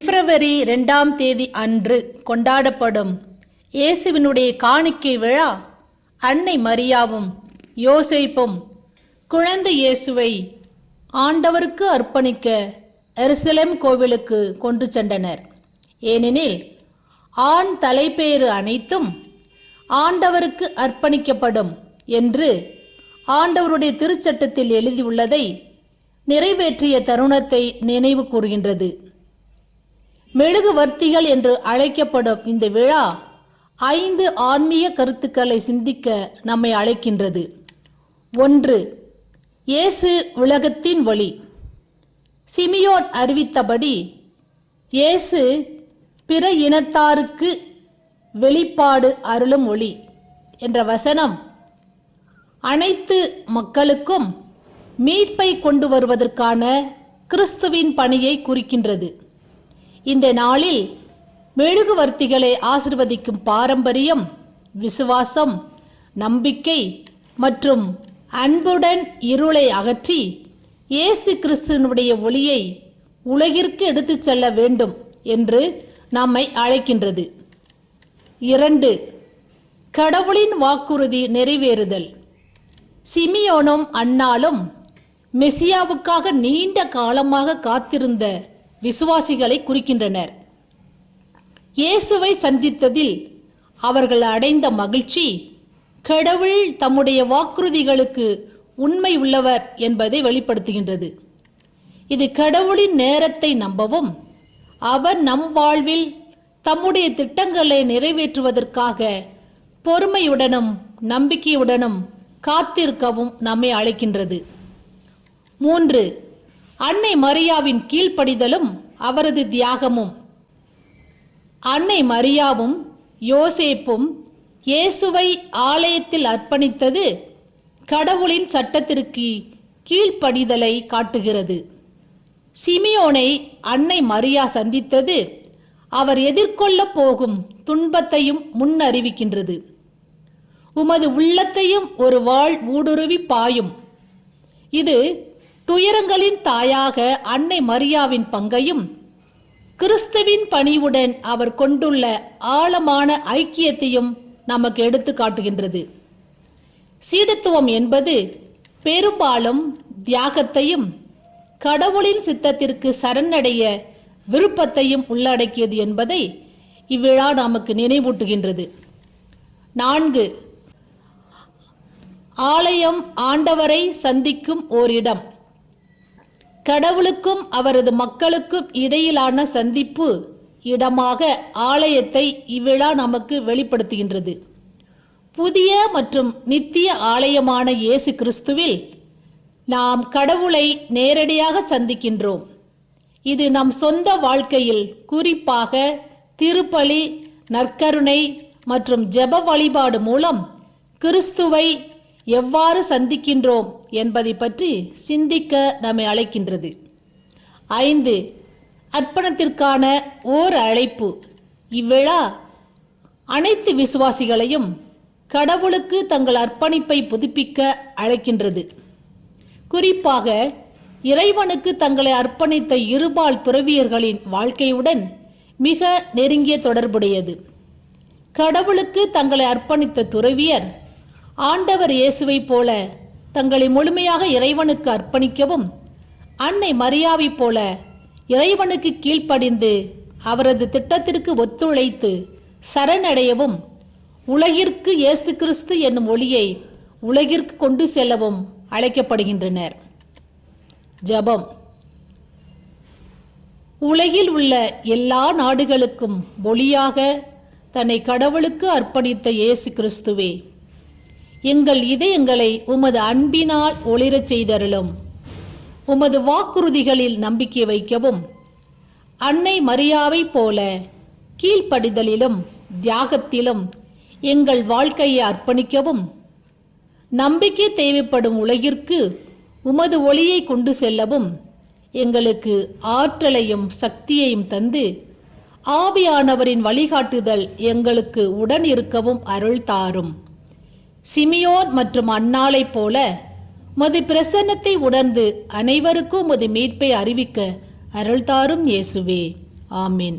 பிப்ரவரி இரண்டாம் தேதி அன்று கொண்டாடப்படும் இயேசுவினுடைய காணிக்கை விழா அன்னை மரியாவும் யோசைப்பும் குழந்தை இயேசுவை ஆண்டவருக்கு அர்ப்பணிக்க எருசலேம் கோவிலுக்கு கொண்டு சென்றனர். ஏனெனில் ஆண் தலைப்பேறு அனைத்தும் ஆண்டவருக்கு அர்ப்பணிக்கப்படும் என்று ஆண்டவருடைய திருச்சட்டத்தில் எழுதியுள்ளதை நிறைவேற்றிய தருணத்தை நினைவு கூறுகின்றது. மெழுகுவர்த்திகள் என்று அழைக்கப்படும் இந்த விழா ஐந்து ஆன்மீக கருத்துக்களை சிந்திக்க நம்மை அழைக்கின்றது. ஒன்று இயேசு உலகத்தின் ஒளி. சிமியோன் அறிவித்தபடி இயேசு பிற இனத்தாருக்கு வெளிப்பாடு அருளும் ஒளி என்ற வசனம் அனைத்து மக்களுக்கும் மீட்பை கொண்டு வருவதற்கான கிறிஸ்துவின் பணியை குறிக்கின்றது. இந்த நாளில் மெழுகுவர்த்திகளை ஆசிர்வதிக்கும் பாரம்பரியம் விசுவாசம் நம்பிக்கை மற்றும் அன்புடன் இருளை அகற்றி இயேசு கிறிஸ்துவனுடைய ஒளியை உலகிற்கு எடுத்துச் செல்ல வேண்டும் என்று நம்மை அழைக்கின்றது. இரண்டு கடவுளின் வாக்குறுதி நிறைவேறுதல். சிமியோனும் அன்னாலும் மெசியாவுக்காக நீண்ட காலமாக காத்திருந்த விசுவாசிகளை குறிக்கின்றனர். இயேசுவை சந்தித்ததில் அவர்கள் அடைந்த மகிழ்ச்சி கடவுள் தம்முடைய வாக்குறுதிகளுக்கு உண்மை உள்ளவர் என்பதை வெளிப்படுத்துகின்றது. இது கடவுளின் நேரத்தை நம்பவும் அவர் நம் வாழ்வில் தம்முடைய திட்டங்களை நிறைவேற்றுவதற்காக பொறுமையுடனும் நம்பிக்கையுடனும் காத்திருக்கவும் நம்மை அழைக்கின்றது. மூன்று அன்னை மரியாவின் கீழ்ப்படிதலும் அவரது தியாகமும். அன்னை மரியாவும் யோசேப்பும் இயேசுவை ஆலயத்தில் அர்ப்பணித்தது கடவுளின் சட்டத்திற்கு கீழ்ப்படிதலை காட்டுகிறது. சிமியோனை அன்னை மரியா சந்தித்தது அவர் எதிர்கொள்ளப் போகும் துன்பத்தையும் முன்னறிவிக்கின்றது. உமது உள்ளத்தையும் ஒரு வாழ் ஊடுருவி பாயும். இது துயரங்களின் தாயாக அன்னை மரியாவின் பங்கையும் கிறிஸ்துவின் பணிவுடன் அவர் கொண்டுள்ள ஆழமான ஐக்கியத்தையும் நமக்கு எடுத்து காட்டுகின்றது. சீடத்துவம் என்பது பெரும்பாலும் தியாகத்தையும் கடவுளின் சித்தத்திற்கு சரணடைய விருப்பத்தையும் உள்ளடக்கியது என்பதை இவ்விழா நமக்கு நினைவூட்டுகின்றது. நான்கு ஆலயம் ஆண்டவரை சந்திக்கும் ஓரிடம். கடவுளுக்கும் அவரது மக்களுக்கும் இடையிலான சந்திப்பு இடமாக ஆலயத்தை இவ்விழா நமக்கு வெளிப்படுத்துகின்றது. புதிய மற்றும் நித்திய ஆலயமான இயேசு கிறிஸ்துவில் நாம் கடவுளை நேரடியாக சந்திக்கின்றோம். இது நம் சொந்த வாழ்க்கையில் குறிப்பாக திருப்பலி நற்கருணை மற்றும் ஜெப வழிபாடு மூலம் கிறிஸ்துவை எவ்வாறு சந்திக்கின்றோம் என்பதை பற்றி சிந்திக்க நம்மை அழைக்கின்றது. ஐந்து அர்ப்பணத்திற்கான ஓர் அழைப்பு இவ்விழா அனைத்து விசுவாசிகளையும் கடவுளுக்கு தங்கள் அர்ப்பணிப்பை புதுப்பிக்க அழைக்கின்றது. குறிப்பாக இறைவனுக்கு தங்களை அர்ப்பணித்த இருபால் துறவியர்களின் வாழ்க்கையுடன் மிக நெருங்கிய தொடர்புடையது. கடவுளுக்கு தங்களை அர்ப்பணித்த துறவியர் ஆண்டவர் இயேசுவைப் போல தங்களை முழுமையாக இறைவனுக்கு அர்ப்பணிக்கவும் அன்னை மரியாவைப் போல இறைவனுக்கு கீழ்ப்படிந்து அவரது திட்டத்திற்கு ஒத்துழைத்து சரணடையவும் உலகிற்கு இயேசு கிறிஸ்து என்னும் ஒளியை உலகிற்கு கொண்டு செல்லவும் அழைக்கப்படுகின்றனர். ஜபம். உலகில் உள்ள எல்லா நாடுகளுக்கும் ஒளியாக தன்னை கடவுளுக்கு அர்ப்பணித்த இயேசு கிறிஸ்துவே எங்கள் இதயங்களை உமது அன்பினால் ஒளிரச் செய்தருளும். உமது வாக்குறுதிகளில் நம்பிக்கை வைக்கவும். அன்னை மரியாவைப் போல கீழ்ப்படிதலிலும் தியாகத்திலும் எங்கள் வாழ்க்கையை அர்ப்பணிக்கவும். நம்பிக்கை தேவைப்படும் உலகிற்கு உமது ஒளியை கொண்டு செல்லவும். எங்களுக்கு ஆற்றலையும் சக்தியையும் தந்து ஆவியானவரின் வழிகாட்டுதல் எங்களுக்கு உடன் இருக்கவும் அருள் தாரும். சிமியோன் மற்றும் அன்னாளைப் போல மது பிரசன்னத்தை உணர்ந்து அனைவருக்கும் மது மீட்பை அறிவிக்க அருள்தாரும் இயேசுவே. ஆமீன்.